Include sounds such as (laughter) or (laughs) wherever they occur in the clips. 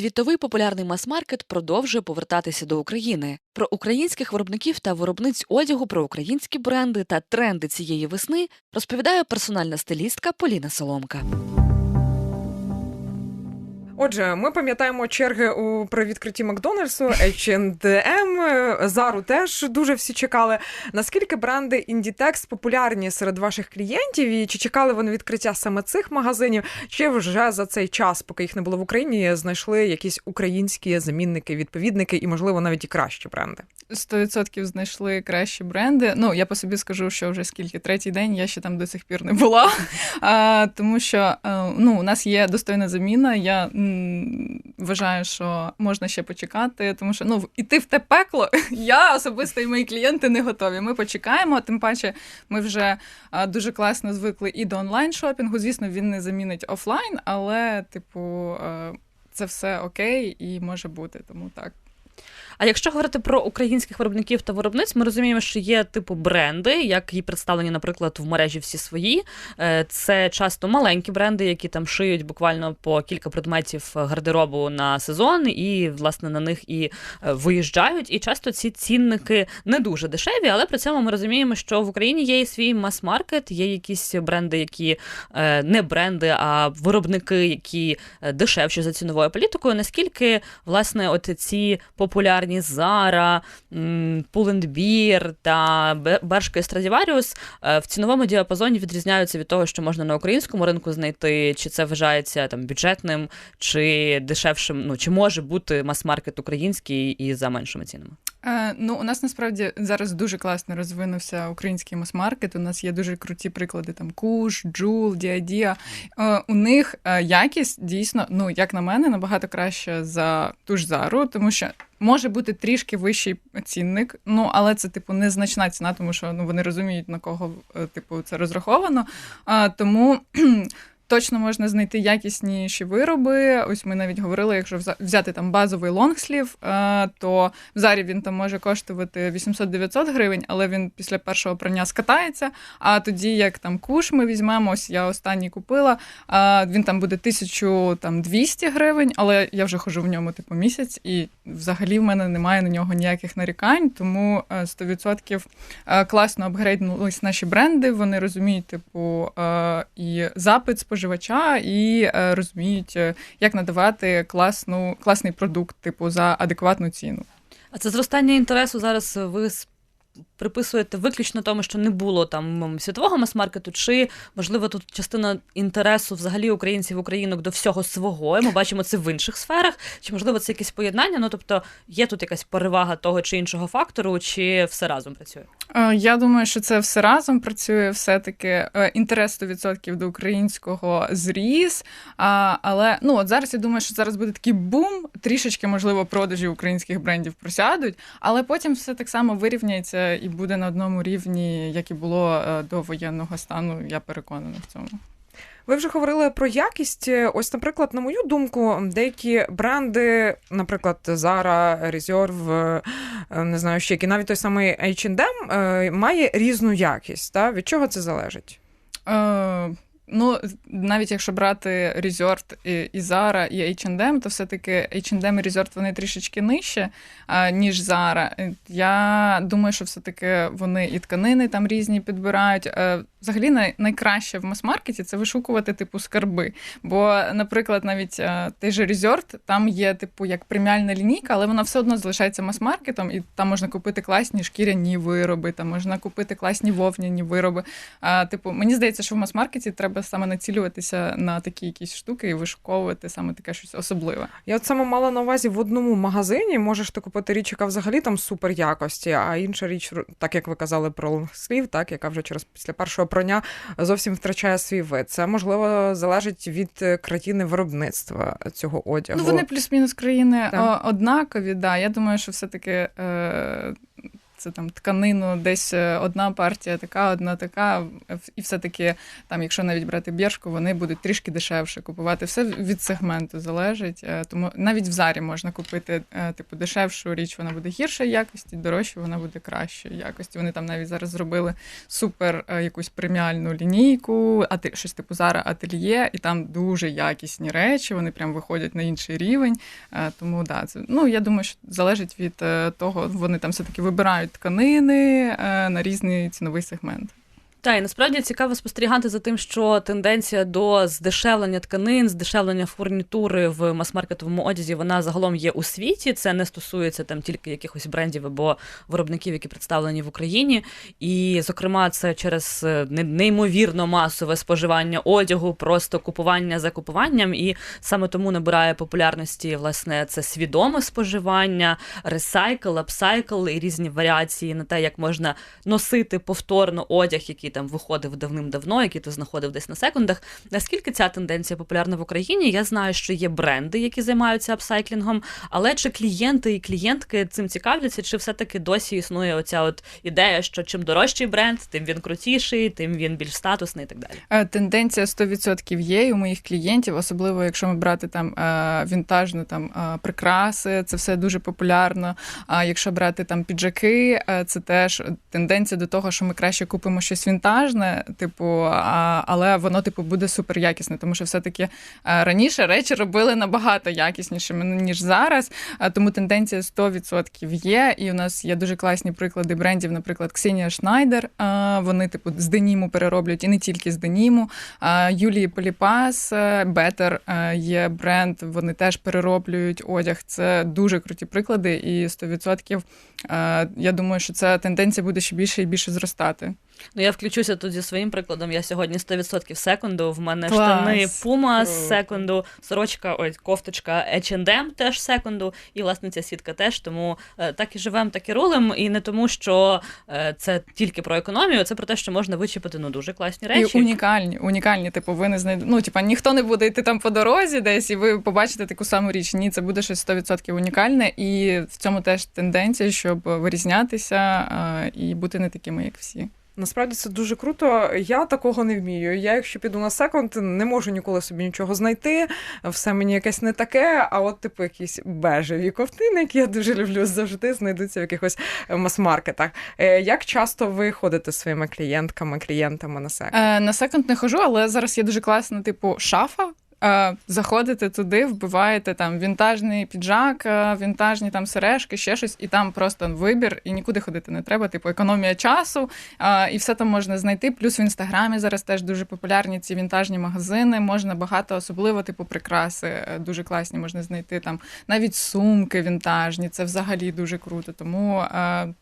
Світовий популярний мас-маркет продовжує повертатися до України. Про українських виробників та виробниць одягу, про українські бренди та тренди цієї весни розповідає персональна стилістка Поліна Соломка. Отже, ми пам'ятаємо черги у при відкритті Макдональдсу, H&M, Зару теж дуже всі чекали. Наскільки бренди Inditex популярні серед ваших клієнтів? І чи чекали вони відкриття саме цих магазинів? Чи вже за цей час, поки їх не було в Україні, знайшли якісь українські замінники, відповідники і, можливо, навіть і кращі бренди? 100% знайшли кращі бренди. Ну, я по собі скажу, що вже скільки третій день я ще там до сих пір не була. (laughs) А, Тому що ну, у нас є достойна заміна. Я вважаю, що можна ще почекати, тому що ну, іти в те пекло (laughs) я особисто і мої клієнти не готові. Ми почекаємо, тим паче ми вже дуже класно звикли і до онлайн-шопінгу. Звісно, він не замінить офлайн, але, типу, це все окей і може бути, тому так. А якщо говорити про українських виробників та виробниць, ми розуміємо, що є типу бренди, як і представлені, наприклад, в мережі всі свої. Е, це часто маленькі бренди, які там шиють буквально по кілька предметів гардеробу на сезон, і власне на них і е, виїжджають. І часто ці цінники не дуже дешеві, але при цьому ми розуміємо, що в Україні є і свій мас-маркет, є якісь бренди, які е, не бренди, а виробники, які дешевші за ціновою політикою. Наскільки власне от ці популярні Зара, Pull&Bear та Бершка і Страдіваріус в ціновому діапазоні відрізняються від того, що можна на українському ринку знайти, чи це вважається там бюджетним, чи дешевшим, ну чи може бути мас-маркет український і за меншими цінами. Е, ну, у нас насправді зараз дуже класно розвинувся український мас-маркет. У нас є дуже круті приклади там Куш, Джул, Діадія. Е, у них е, якість дійсно, ну як на мене, набагато краще за ту ж зару, тому що. Може бути трішки вищий цінник, ну але це типу незначна ціна, тому що ну вони розуміють на кого типу це розраховано. А, Тому точно можна знайти якісніші вироби. Ось ми навіть говорили, якщо взяти там базовий лонгслів, е, то в зарі він там може коштувати 800-900 гривень, але він після першого прання скатається. А тоді, як там куш ми візьмемо, ось я останній купила, він там буде 1200 гривень, але я вже хожу в ньому типу місяць, і взагалі в мене немає на нього ніяких нарікань, тому 100% е, класно апгрейднулись наші бренди. Вони розуміють, типу, е, і запит споживачів, споживача і е, розуміють, е, як надавати класну, класний продукт, типу за адекватну ціну. А це зростання інтересу зараз ви приписуєте виключно тому, що не було там світового мас-маркету, чи можливо тут частина інтересу взагалі українців українок до всього свого? Ми бачимо це в інших сферах, чи можливо це якесь поєднання? Ну тобто є тут якась перевага того чи іншого фактору, чи все разом працює? Е, я думаю, що це все разом працює. Все-таки е, інтерес 100% до українського зріс. Але ну от зараз я думаю, що зараз буде такий бум, трішечки можливо продажі українських брендів просядуть, але потім все так само вирівняється і буде на одному рівні, як і було е, до воєнного стану. Я переконана в цьому. Ви вже говорили про якість. Ось, наприклад, на мою думку, деякі бренди, наприклад, Zara, Reserve, е, не знаю, ще які навіть той самий H&M, е, має різну якість. Та? Від чого це залежить? Е, Ну, навіть якщо брати Resort і Zara, і H&M, то все-таки H&M і Resort вони трішечки нижче, ніж Zara. Я думаю, що все-таки вони і тканини там різні підбирають. Е, взагалі, найкраще в мас-маркеті це вишукувати типу скарби. Бо, наприклад, навіть е, той же Resort, там є типу як преміальна лінійка, але вона все одно залишається мас-маркетом, і там можна купити класні шкіряні вироби, там можна купити класні вовняні вироби. Типу, мені здається, що в мас-маркеті треба треба саме націлюватися на такі якісь штуки і вишуковувати саме таке щось особливе. Я от саме мала на увазі в одному магазині можеш ти купити річ, яка взагалі там супер якості, а інша річ, так як ви казали про слів, так яка вже через після першого прання зовсім втрачає свій вид. Це можливо залежить від е, країни виробництва цього одягу. Ну вони плюс-мінус країни так. однакові. Да, я думаю, що все таки. Е- це там тканину, десь е, одна партія така, одна така, і все-таки там, якщо навіть брати біршку, вони будуть трішки дешевше купувати. Все від сегменту залежить. Е, тому навіть в зарі можна купити е, типу дешевшу річ, вона буде гіршої якості, дорожча вона буде кращої якості. Вони там навіть зараз зробили супер якусь преміальну лінійку, а щось типу зара ательє, і там дуже якісні речі. Вони прям виходять на інший рівень. Тому да, це ну я думаю, що залежить від того, вони там все таки вибирають тканини на різний ціновий сегмент. Та і насправді цікаво спостерігати за тим, що тенденція до здешевлення тканин, здешевлення фурнітури в мас-маркетовому одязі вона загалом є у світі. Це не стосується там тільки якихось брендів або виробників, які представлені в Україні. І, зокрема, це через е, неймовірно масове споживання одягу, просто купування за купуванням. І саме тому набирає популярності власне це свідоме споживання, ресайкл, апсайкл і різні варіації на те, як можна носити повторно одяг, який там виходив давним-давно, який ти знаходив десь на секундах. Наскільки ця тенденція популярна в Україні? Я знаю, що є бренди, які займаються апсайклінгом, але чи клієнти і клієнтки цим цікавляться, чи все-таки досі існує оця от ідея, що чим дорожчий бренд, тим він крутіший, тим він більш статусний і так далі? Е, тенденція 100% є у моїх клієнтів, особливо якщо ми брати там е, вінтажну там е, прикраси, це все дуже популярно. А якщо брати там піджаки, це теж тенденція до того, що ми краще купимо щось вінтажне, вінтажне, типу, а, але воно, типу, буде супер якісне, тому що все-таки е, раніше речі робили набагато якіснішими, ніж зараз. Тому тенденція 100% є. І у нас є дуже класні приклади брендів, наприклад, Ксенія Шнайдер. Вони, типу, з деніму перероблюють і не тільки з деніму. Юлії Поліпас, Бетер є бренд, вони теж перероблюють одяг. Це дуже круті приклади, і 100% я думаю, що ця тенденція буде ще більше і більше зростати. Ну, я включуся тут зі своїм прикладом. Я сьогодні 100% секунду. В мене Клас. штани Puma з секунду, сорочка, ой, кофточка H&M теж секунду, і власне ця сітка теж. Тому е, так і живемо, так і рулем. І не тому, що е, це тільки про економію, це про те, що можна вичепити ну дуже класні речі. І унікальні, унікальні. Типу, ви не знайдете. Ну, типа, ніхто не буде йти там по дорозі, десь і ви побачите таку саму річ. Ні, це буде щось 100% унікальне, і в цьому теж тенденція, щоб вирізнятися е, і бути не такими, як всі. Насправді це дуже круто. Я такого не вмію. Я, якщо піду на секонд, не можу ніколи собі нічого знайти. Все мені якесь не таке. А от, типу, якісь бежеві ковтини, які я дуже люблю, завжди знайдуться в якихось мас-маркетах. Е, як часто ви ходите своїми клієнтками, клієнтами на секонд? Е, На секонд не хожу, але зараз є дуже класна, типу, шафа. Заходите туди, вбиваєте там вінтажний піджак, вінтажні там сережки, ще щось, і там просто вибір, і нікуди ходити не треба. Типу економія часу, і все там можна знайти. Плюс в інстаграмі зараз теж дуже популярні ці вінтажні магазини. Можна багато, особливо типу прикраси е, дуже класні. Можна знайти там навіть сумки вінтажні. Це взагалі дуже круто. Тому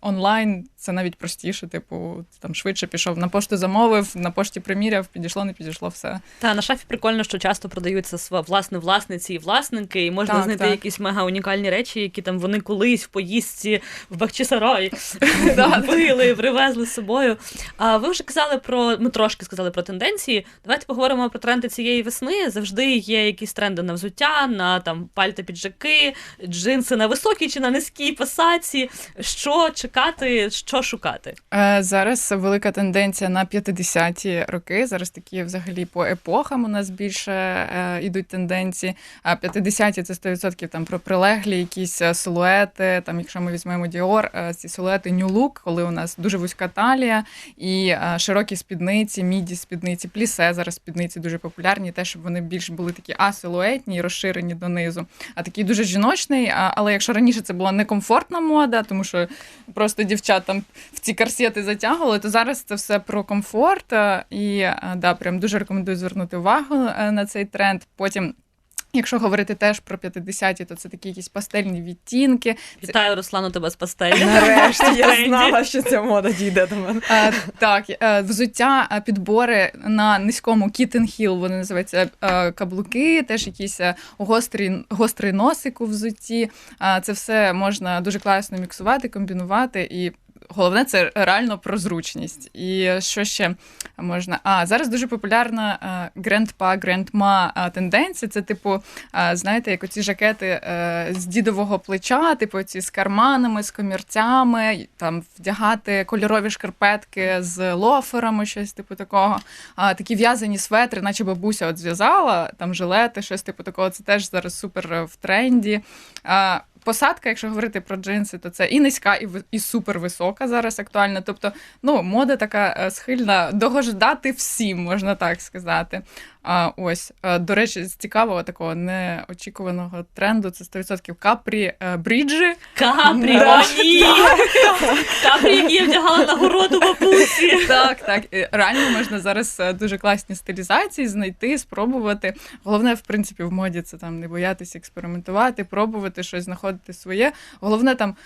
онлайн це навіть простіше. Типу, там швидше пішов на пошту, замовив, на пошті приміряв, підійшло, не підійшло все. Та на шафі прикольно, що часто продаються власне власниці і власники, і можна так, знайти так. якісь мега унікальні речі, які там вони колись в поїздці в Бахчисарай (laughs) били, привезли з собою. А ви вже казали про ми трошки сказали про тенденції. Давайте поговоримо про тренди цієї весни. Завжди є якісь тренди на взуття, на там пальта піджаки, джинси на високій чи на низькій пасаці. Що чекати, що шукати? Е, зараз велика тенденція на 50-ті роки. Зараз такі взагалі по епохам у нас більше е, тенденції. А 50-ті це 100% там про прилеглі якісь е, силуети. Там, якщо ми візьмемо Діор, е, ці силуети New Look, коли у нас дуже вузька талія і широкі спідниці, міді спідниці, плісе зараз спідниці дуже популярні, те, щоб вони більш були такі асилуетні і розширені донизу. А такий дуже жіночний. Але якщо раніше це була некомфортна мода, тому що просто дівчат там в ці корсети затягували, то зараз це все про комфорт. І да, прям дуже рекомендую звернути увагу на цей тренд. Потім. Якщо говорити теж про 50-ті, то це такі якісь пастельні відтінки. Вітаю, Руслану, тебе з пастелі. (laughs) Нарешті я знала, що ця мода дійде до мене. А, Так, е, взуття, підбори на низькому Kitten Hill, вони називаються е, каблуки, теж якісь е, гострий, гострий носик у взутті. Це все можна дуже класно міксувати, комбінувати і головне це реально про зручність. І що ще можна? А зараз дуже популярна грандпа, грандма тенденція. Це, типу, знаєте, як оці жакети е, з дідового плеча, типу ці з карманами, з комірцями, там вдягати кольорові шкарпетки з лоферами, щось типу такого. А, Такі в'язані светри, наче бабуся от зв'язала, там жилети, щось типу такого. Це теж зараз супер в тренді. Посадка, якщо говорити про джинси, то це і низька, і і супервисока зараз актуальна. Тобто, ну, мода така е, схильна догождати всім, можна так сказати. А ось е, до речі, з цікавого такого неочікуваного тренду це 100% капрі е, бріджі. Капрі, о, ні! Капрі, які я вдягала на городу бабусі. Так, так. Реально можна зараз дуже класні стилізації знайти, спробувати. Головне, в принципі, в моді це там не боятися експериментувати, пробувати щось знаходити своє. Головне там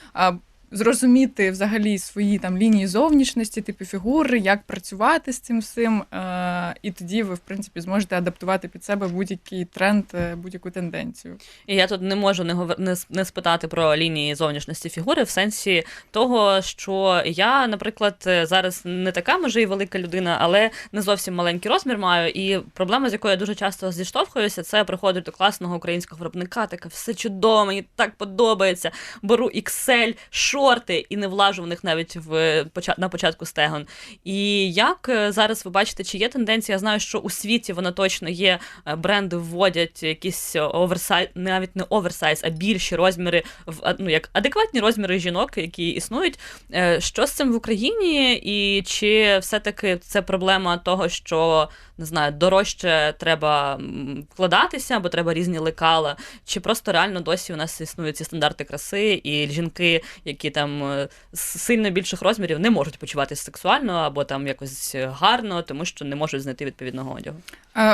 зрозуміти взагалі свої там лінії зовнішності, типу фігури, як працювати з цим всім. Е, і тоді ви, в принципі, зможете адаптувати під себе будь-який тренд, е, будь-яку тенденцію. І я тут не можу не говор... не, спитати про лінії зовнішності фігури в сенсі того, що я, наприклад, зараз не така може і велика людина, але не зовсім маленький розмір маю. І проблема, з якою я дуже часто зіштовхуюся, це приходить до класного українського виробника. Таке все чудово, мені так подобається. Беру XL, шорти і не влажу в них навіть в на початку стегон. І як е, зараз ви бачите, чи є тенденція? Я знаю, що у світі вона точно є. Е, бренди вводять якісь оверсайз, навіть не оверсайз, а більші розміри в ну як адекватні розміри жінок, які існують. Е, що з цим в Україні, і чи все-таки це проблема того, що не знаю, дорожче треба вкладатися, або треба різні лекала, чи просто реально досі у нас існують ці стандарти краси, і жінки, які там е, сильно більших розмірів не можуть почуватися сексуально або там якось гарно, тому що не можуть знайти відповідного одягу.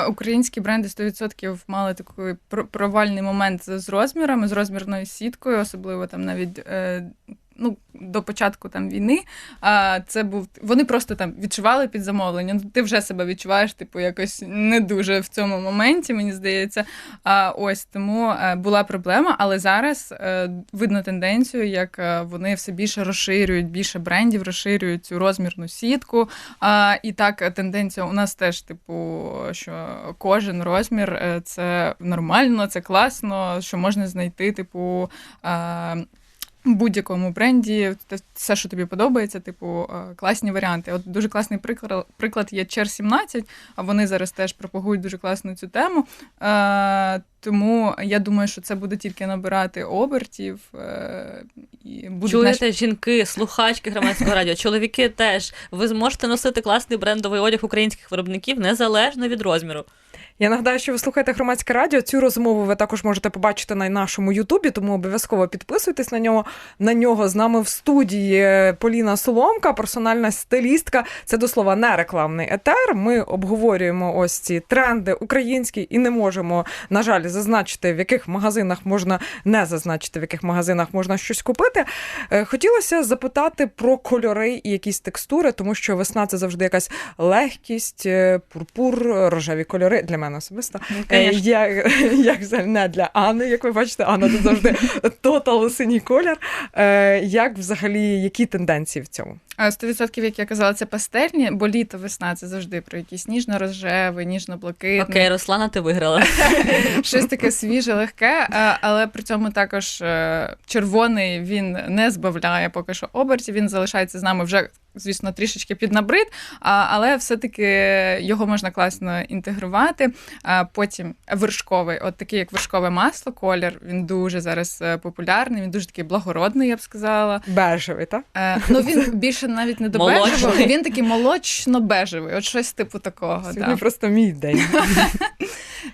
Українські бренди 100% мали такий провальний момент з розмірами, з розмірною сіткою, особливо там навіть е, ну, до початку там війни, а це був вони просто там відчували під замовлення. Ну, ти вже себе відчуваєш, типу, якось не дуже в цьому моменті, мені здається. А ось тому е, була проблема, але зараз е, видно тенденцію, як е, вони все більше розширюють, більше брендів розширюють цю розмірну сітку. А, І так, тенденція у нас теж, типу, що кожен розмір це нормально, це класно, що можна знайти, типу будь-якому бренді все, що тобі подобається, типу е, класні варіанти. От дуже класний приклад приклад є Чер 17, а вони зараз теж пропагують дуже класну цю тему. Е, тому я думаю, що це буде тільки набирати обертів. Е, і Чуєте, наш... жінки, слухачки громадського радіо, чоловіки теж. Ви зможете носити класний брендовий одяг українських виробників незалежно від розміру. Я нагадаю, що ви слухаєте громадське радіо. Цю розмову ви також можете побачити на нашому Ютубі, тому обов'язково підписуйтесь на нього. На нього з нами в студії Поліна Соломка, персональна стилістка. Це до слова не рекламний етер. Ми обговорюємо ось ці тренди українські і не можемо, на жаль, зазначити, в яких магазинах можна не зазначити, в яких магазинах можна щось купити. Е, хотілося запитати про кольори і якісь текстури, тому що весна це завжди якась легкість, е, пурпур, рожеві кольори для мене особисто. Ну, (laughs) як, як не для Анни, як ви бачите, Анна тут завжди (laughs) тотал синій колір. Е, як взагалі, які тенденції в цьому? 100%, як я казала, це пастельні, бо літо, весна це завжди про якісь ніжно-рожевий, ніжно-блакитний. Окей, Руслана, ти виграла. (laughs) Щось таке свіже, легке, але при цьому також е, червоний він не збавляє поки що обертів, він залишається з нами вже звісно, трішечки піднабрид, але все-таки його можна класно інтегрувати. Потім вершковий, от такий, як вершкове масло, колір. Він дуже зараз е, популярний, він дуже такий благородний, я б сказала. Бежевий, так? Е, ну він більше навіть не до бежевого, він такий молочно-бежевий, от щось типу такого. Сьогодні да. просто мій день. (laughs)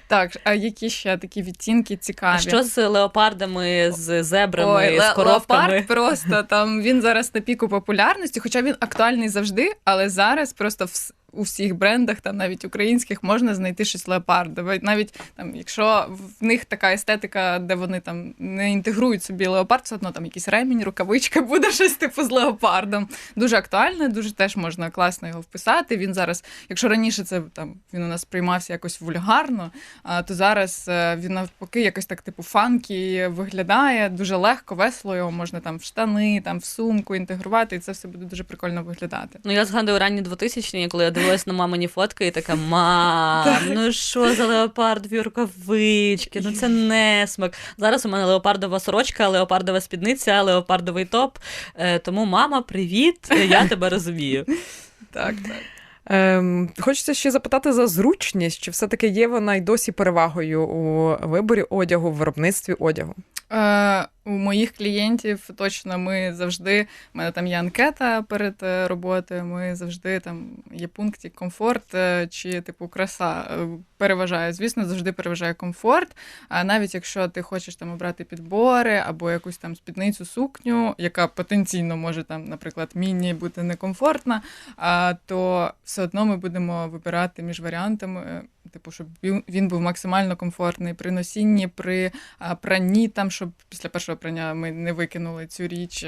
Так, а які ще такі відтінки цікаві? А Що з леопардами, з зебрами, Ой, з коровками? Леопард просто там він зараз на піку популярності, хоча він актуальний завжди, але зараз просто у всіх брендах, там навіть українських, можна знайти щось леопардове. Навіть там, якщо в них така естетика, де вони там не інтегрують собі леопард, все одно там якийсь ремінь, рукавичка, (laughs) буде щось типу з леопардом. Дуже актуальне, дуже теж можна класно його вписати. Він зараз, якщо раніше це там він у нас приймався якось вульгарно, то зараз е, він навпаки якось так, типу, фанкі виглядає дуже легко, весело його можна там в штани, там в сумку інтегрувати, і це все буде дуже прикольно виглядати. Ну, я згадую ранні 2000-ні, коли я дивилась на мамині фотки, і така мам, ну що за леопардові рукавички? Ну це не смак. Зараз у мене леопардова сорочка, леопардова спідниця, леопардовий топ. Е, Тому, мама, привіт, я тебе розумію. Так, так. Ем, хочеться ще запитати за зручність, чи все-таки є вона й досі перевагою у виборі одягу, в виробництві одягу? Е, у моїх клієнтів точно ми завжди. У мене там є анкета перед е, роботою. Ми завжди там є пункті комфорт е, чи типу краса е, переважає. Звісно, завжди переважає комфорт. А навіть якщо ти хочеш там обрати підбори або якусь там спідницю, сукню, яка потенційно може там, наприклад, міні бути некомфортна, то все одно ми будемо вибирати між варіантами. Е, Типу, щоб він- був максимально комфортний при носінні, при пранні, там, щоб після першого прання ми не викинули цю річ.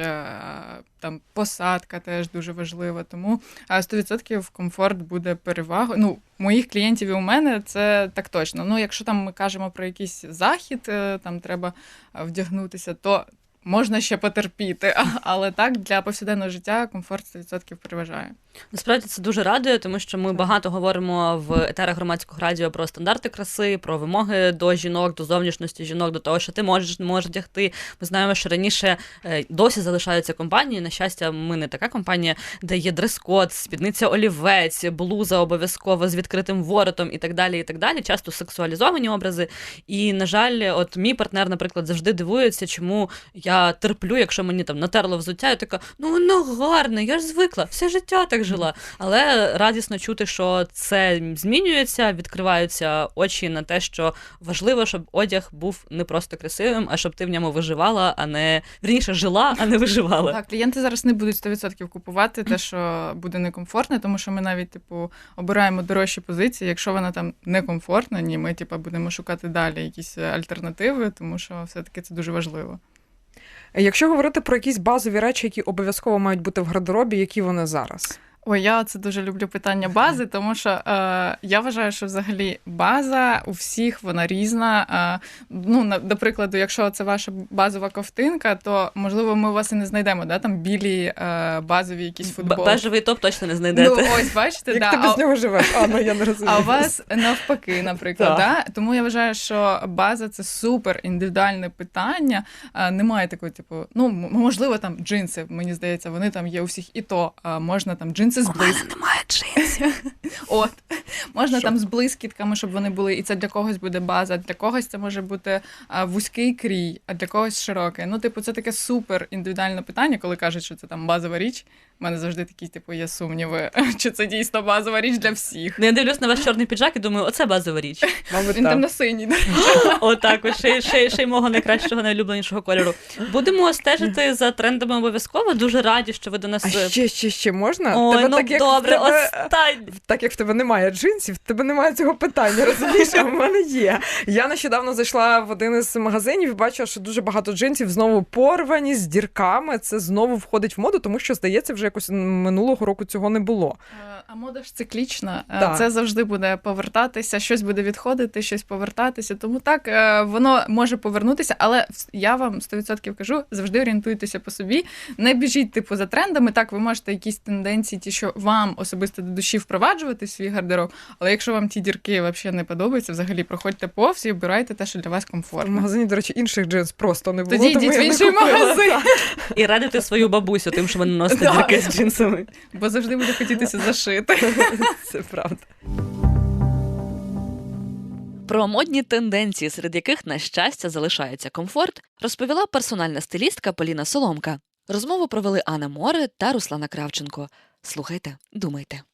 Там посадка теж дуже важлива. Тому а, 100% комфорт буде перевагою. Ну, моїх клієнтів і у мене це так точно. Ну, якщо там ми кажемо про якийсь захід, е, там треба вдягнутися, то можна ще потерпіти. (laughs) Але так для повсякденного життя комфорт 100% переважає. Насправді це дуже радує, тому що ми багато говоримо в етерах громадського радіо про стандарти краси, про вимоги до жінок, до зовнішності жінок, до того, що ти можеш не можеш вдягти. Ми знаємо, що раніше е, досі залишаються компанії. На щастя, ми не така компанія, де є дрес-код, спідниця олівець, блуза обов'язково з відкритим воротом і так далі. І так далі. Часто сексуалізовані образи. І, на жаль, от мій партнер, наприклад, завжди дивується, чому я терплю, якщо мені там натерло взуття, я така, ну воно гарне, я ж звикла, все життя так жила. Але радісно чути, що це змінюється, відкриваються очі на те, що важливо, щоб одяг був не просто красивим, а щоб ти в ньому виживала, а не вірніше жила, а не виживала. Так, клієнти зараз не будуть 100% купувати те, що буде некомфортне, тому що ми навіть, типу, обираємо дорожчі позиції. Якщо вона там некомфортна, ні, ми типу, будемо шукати далі якісь альтернативи, тому що все-таки це дуже важливо. Якщо говорити про якісь базові речі, які обов'язково мають бути в гардеробі, які вони зараз? Ой, я це дуже люблю питання бази, тому що е, я вважаю, що взагалі база у всіх вона різна. Е, ну, на, до прикладу, якщо це ваша базова ковтинка, то можливо ми у вас і не знайдемо, да, там білі е, базові якісь Б- футболки. Бежевий топ точно не знайдете. Ну, ось бачите, Як да, ти а- без нього живеш? А, ну я не (laughs) розумію. А у вас навпаки, наприклад, да? тому я вважаю, що база це супер індивідуальне питання. А, немає такої, типу, ну можливо, там джинси. Мені здається, вони там є у всіх і то. Можна там джинси з блиск... немає джинсів. (laughs) От можна Що? там з блискітками, щоб вони були, і це для когось буде база. Для когось це може бути а, вузький крій, а для когось широкий. Ну, типу, це таке супер індивідуальне питання, коли кажуть, що це там базова річ. У мене завжди такі, типу, є сумніви, (laughs) чи це дійсно базова річ для всіх. Ну, я дивлюсь на ваш чорний піджак і думаю, оце базова річ. (laughs) Мабуть, Він так. темно-синій. Отак, от ще, ще, ще й мого найкращого, найулюбленішого кольору. Будемо стежити за трендами обов'язково. Дуже раді, що ви до нас. А е, ще, ще, ще можна? Ой, Тебе ну так, як в добре, тебе- останнє. Так як в тебе немає джинсів, в тебе немає цього питання, розумієш, а в мене є. Я нещодавно зайшла в один із магазинів і бачила, що дуже багато джинсів знову порвані з дірками. Це знову входить в моду, тому що, здається, вже якось минулого року цього не було. Е, А мода ж циклічна. Е, Так. Це завжди буде повертатися, щось буде відходити, щось повертатися. Тому так е, воно може повернутися, але я вам 100% кажу, завжди орієнтуйтеся по собі. Не біжіть типу за трендами. Так, ви можете якісь тенденції, ті, що вам особисто до душі впроваджувати свій гардероб. Але якщо вам ті дірки взагалі не подобаються, взагалі проходьте повз і обирайте те, що для вас В магазині, до речі, інших джинс просто не було. Тоді йдіть в інший магазин. І радити свою бабусю тим, що носите Так. дірки з джинсами. Бо завжди буде хотітися зашити. Це правда. Про модні тенденції, серед яких, на щастя, залишається комфорт, розповіла персональна стилістка Поліна Соломка. Розмову провели Анна Море та Руслана Кравченко. Слухайте, думайте.